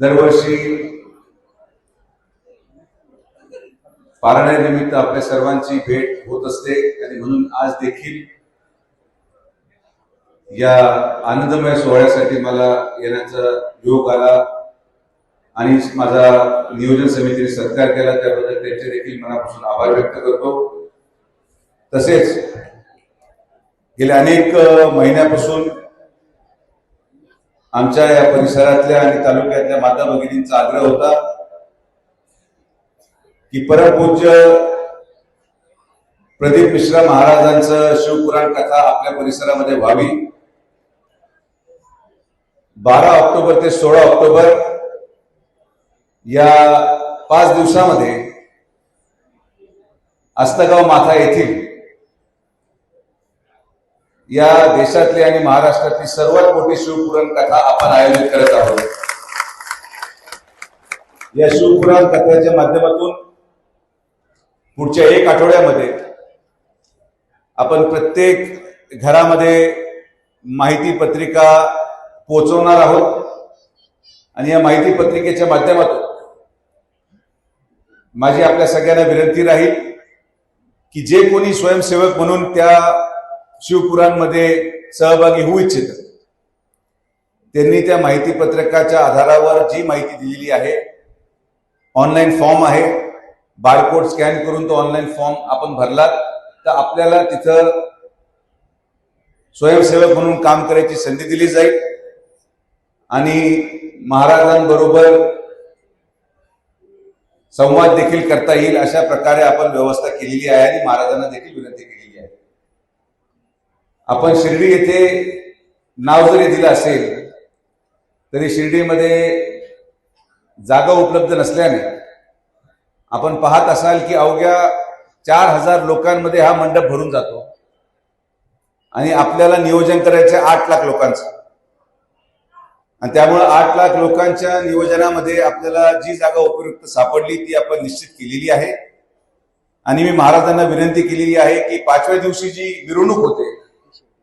दरवर्षी पारण्यानिमित्त आपल्या सर्वांची भेट होत असते. आणि म्हणून आज देखील या आनंदमय सोहळ्यासाठी मला येण्याचा योग आला आणि माझा नियोजन समितीने सत्कार केला. त्याबद्दल त्यांचे देखील मनापासून आभार व्यक्त करतो. तसेच गेल्या अनेक महिन्यापासून आमच्या या परिसरातल्या आणि तालुक्यातल्या माता भगिनींचा आग्रह होता की परमपूज्य प्रदीप मिश्रा महाराजांचं शिवपुराण कथा आपल्या परिसरामध्ये व्हावी. बारा ऑक्टोबर ते सोळा ऑक्टोबर या पाच दिवसामध्ये आस्तगाव माथा येथील या देशातली आणि महाराष्ट्रातली सर्वात मोठी शिवपुराण कथा आपण आयोजित करत आहोत. या शिवपुराण कथेच्या माध्यमातून पुढच्या एक आठवड्यामध्ये आपण प्रत्येक घरामध्ये माहिती पत्रिका पोचवणार आहोत. आणि या माहिती पत्रिकेच्या माध्यमातून माझी आपल्या सगळ्यांना विनंती राहील की जे कोणी स्वयंसेवक म्हणून त्या शिवपुराणमध्ये सहभागी होऊ इच्छित. त्यांनी त्या माहिती पत्रकाच्या आधारावर जी माहिती दिलेली आहे ऑनलाईन फॉर्म आहे. बारकोड स्कॅन करून तो ऑनलाईन फॉर्म आपण भरलात. तर आपल्याला तिथं स्वयंसेवक म्हणून काम करायची संधी दिली जाईल. आणि महाराजांबरोबर संवाद देखील करता येईल अशा प्रकारे आपण व्यवस्था केलेली आहे आणि महाराजांना देखील विनंती केली आपण शिर्डी येथे नाव जरी दिलं असेल तरी शिर्डीमध्ये जागा उपलब्ध नसल्याने आपण पाहत असाल की अवघ्या चार हजार लोकांमध्ये हा मंडप भरून जातो. आणि आपल्याला नियोजन करायचं आठ लाख लोकांचं. आणि त्यामुळे आठ लाख लोकांच्या नियोजनामध्ये आपल्याला जी जागा उपयुक्त सापडली ती आपण निश्चित केलेली आहे. आणि मी महाराजांना विनंती केलेली आहे की पाचव्या दिवशी जी मिरवणूक होते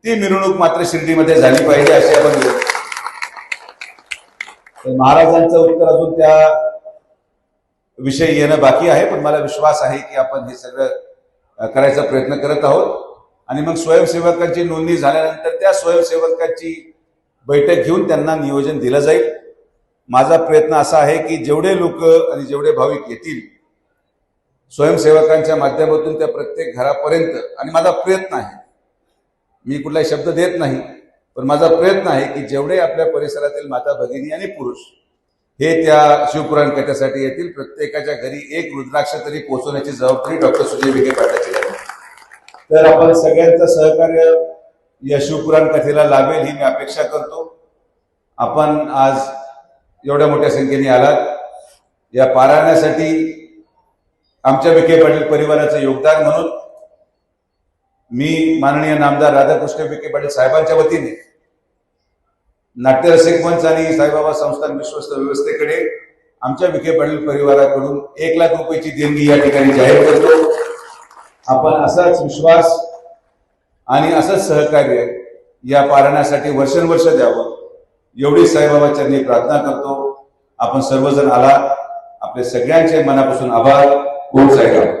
ती मिरवणूक मात्र शिर्डीमध्ये झाली पाहिजे अशी आपण तर महाराजांचं उत्तर अजून त्या विषयी येणं बाकी आहे पण मला विश्वास आहे की आपण हे सगळं करायचा प्रयत्न करत आहोत. आणि मग स्वयंसेवकांची नोंदणी झाल्यानंतर त्या स्वयंसेवकांची बैठक घेऊन त्यांना नियोजन दिलं जाईल. माझा प्रयत्न असा आहे की जेवढे लोक आणि जेवढे भाविक येतील स्वयंसेवकांच्या माध्यमातून त्या प्रत्येक घरापर्यंत आणि माझा प्रयत्न आहे मी कुठलाही शब्द देत नाही पण माझा प्रयत्न आहे की जेवढे आपल्या परिसरातील माता भगिनी आणि पुरुष हे त्या शिवपुराण कथेसाठी येतील प्रत्येकाच्या घरी एक रुद्राक्ष तरी पोहोचवण्याची जबाबदारी डॉक्टर सुजय विखे पाटाची आहे. तर आपण सगळ्यांचं सहकार्य या शिवपुराण कथेला लाभेल ही मी अपेक्षा करतो. आपण आज एवढ्या मोठ्या संख्येने आलात. या पारायणासाठी आमच्या विखे पाटील परिवाराचं योगदान म्हणून मी माननीय नामदार राधाकृष्ण विखे पाटील साहेबांच्या वतीने नाट्यरसिक मंच आणि साईबाबा संस्थान विश्वस्त व्यवस्थेकडे आमच्या विखे पाटील परिवाराकडून एक लाख रुपयाची देणगी या ठिकाणी जाहीर करतो. आपण असाच विश्वास आणि असंच सहकार्य या पारण्यासाठी वर्षानुवर्ष द्यावं एवढी साईबाबा प्रार्थना करतो. आपण सर्वजण आला आपले सगळ्यांचे मनापासून आभार. ओम साईराम.